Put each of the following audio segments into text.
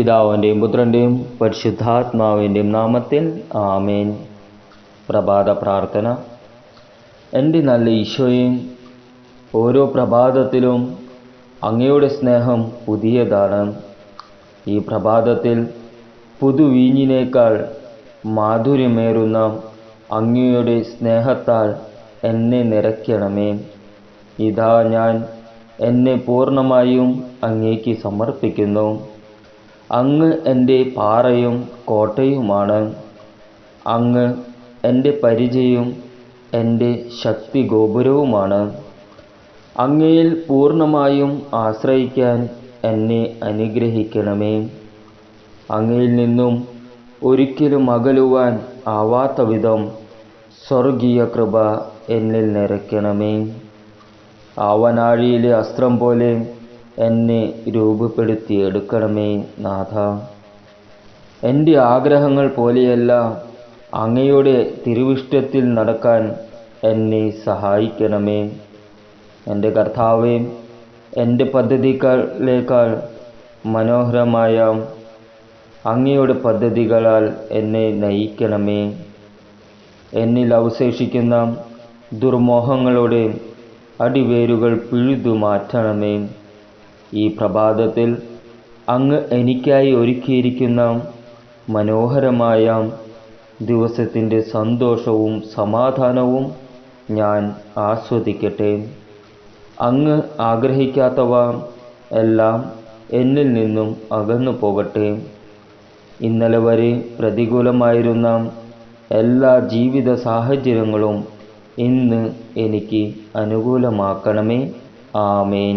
പിതാവിന്റെയും പുത്രന്റെയും പരിശുദ്ധാത്മാവിന്റെയും നാമത്തിൽ ആമേൻ. പ്രഭാത പ്രാർത്ഥന. എന്റെ നല്ല ഈശോയും ഓരോ പ്രഭാതത്തിലും അങ്ങയുടെ സ്നേഹം പുതിയതാണ്. ഈ പ്രഭാതത്തിൽ പുതുവീഞ്ഞിനേക്കാൾ മാധുര്യമേറുന്ന അങ്ങയുടെ സ്നേഹത്താൽ എന്നെ നിറയ്ക്കണമേ. ഇതാ ഞാൻ എന്നെ പൂർണമായും അങ്ങേക്ക് സമർപ്പിക്കുന്നു. അങ്ങ് എന്റെ പാറയും കോട്ടയുമാണ്. അങ്ങ് എന്റെ പരിചയും എന്റെ ശക്തി ഗോപുരവുമാണ്. അങ്ങയിൽ പൂർണമായും ആശ്രയിക്കാൻ എന്നെ അനുഗ്രഹിക്കണമേ. അങ്ങയിൽ നിന്നും ഒരിക്കലും അകലുവാൻ ആവാത്ത വിധം സ്വർഗീയ കൃപ എന്നിൽ നിറയ്ക്കണമേ. ആവനാഴിയിലെ അസ്ത്രം പോലെ എന്നെ രൂപപ്പെടുത്തിയെടുക്കണമേ നാഥ. എന്റെ ആഗ്രഹങ്ങൾ പോലെയല്ല അങ്ങയുടെ തിരുവിഷ്ടത്തിൽ നടക്കാൻ എന്നെ സഹായിക്കണമേ. എന്റെ കർത്താവേ എന്റെ പദ്ധതികളേക്കാൾ മനോഹരമായ അങ്ങയുടെ പദ്ധതികളാൽ എന്നെ നയിക്കണമേ. എന്നിൽ അവശേഷിക്കുന്ന ദുർമോഹങ്ങളുടെ അടിവേരുകൾ പിഴുതു മാറ്റണമേ. ഈ പ്രഭാതത്തിൽ അങ്ങ് എനിക്കായി ഒരുക്കിയിരിക്കുന്ന മനോഹരമായ ദിവസത്തിന്റെ സന്തോഷവും സമാധാനവും ഞാൻ ആസ്വദിക്കട്ടെ. അങ്ങ് ആഗ്രഹിക്കാത്തവ എല്ലാം എന്നിൽ നിന്നും അകന്നു പോകട്ടെ. ഇന്നലെ വരെ പ്രതികൂലമായിരുന്ന എല്ലാ ജീവിത സാഹചര്യങ്ങളും ഇന്ന് എനിക്ക് അനുകൂലമാക്കണമേ. ആമേൻ.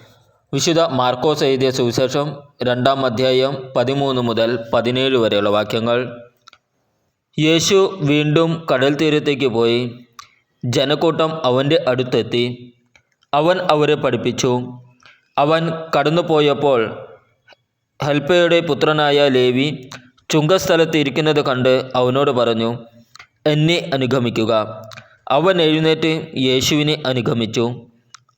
വിശുദ്ധ മാർക്കോസ് എഴുതിയ സുവിശേഷം രണ്ടാം അധ്യായം പതിമൂന്ന് മുതൽ പതിനേഴ് വരെയുള്ള വാക്യങ്ങൾ. യേശു വീണ്ടും കടൽ തീരത്തേക്ക് പോയി. ജനക്കൂട്ടം അവന്റെ അടുത്തെത്തി. അവൻ അവരെ പഠിപ്പിച്ചു. അവൻ കടന്നുപോയപ്പോൾ ഹെൽപ്പയുടെ പുത്രനായ ലേവി ചുങ്കസ്ഥലത്ത് ഇരിക്കുന്നത് കണ്ട് അവനോട് പറഞ്ഞു എന്നെ അനുഗമിക്കുക. അവൻ എഴുന്നേറ്റ് യേശുവിനെ അനുഗമിച്ചു.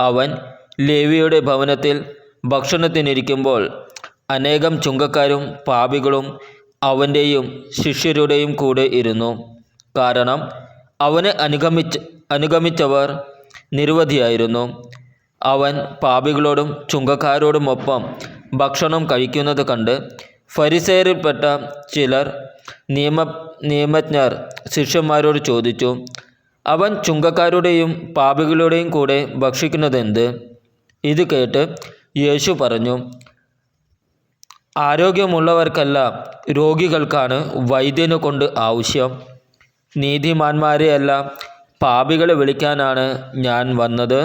അവൻ ലേവിയുടെ ഭവനത്തിൽ ഭക്ഷണത്തിനിരിക്കുമ്പോൾ അനേകം ചുങ്കക്കാരും പാപികളും അവന്റെയും ശിഷ്യരുടെയും കൂടെ ഇരുന്നു. കാരണം അവനെ അനുഗമിച്ച് അനുഗമിച്ചവർ നിരവധിയായിരുന്നു. അവൻ പാപികളോടും ചുങ്കക്കാരോടുമൊപ്പം ഭക്ഷണം കഴിക്കുന്നത് കണ്ട് ഫരിസേരിൽപ്പെട്ട ചിലർ നിയമ നിയമജ്ഞർ ശിഷ്യന്മാരോട് ചോദിച്ചു അവൻ ചുങ്കക്കാരുടെയും പാപികളുടെയും കൂടെ ഭക്ഷിക്കുന്നതെന്ത്? ഇത് കേട്ട് യേശു പറഞ്ഞു ആരോഗ്യമുള്ളവർക്കല്ല രോഗികൾക്കാണ് വൈദ്യനെ കൊണ്ട് ആവശ്യം. നീതിമാന്മാരെയല്ല പാപികളെ വിളിക്കാനാണ് ഞാൻ വന്നത്.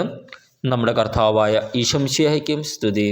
നമ്മുടെ കർത്താവായ ഈശംശിയായിക്കും സ്തുതി.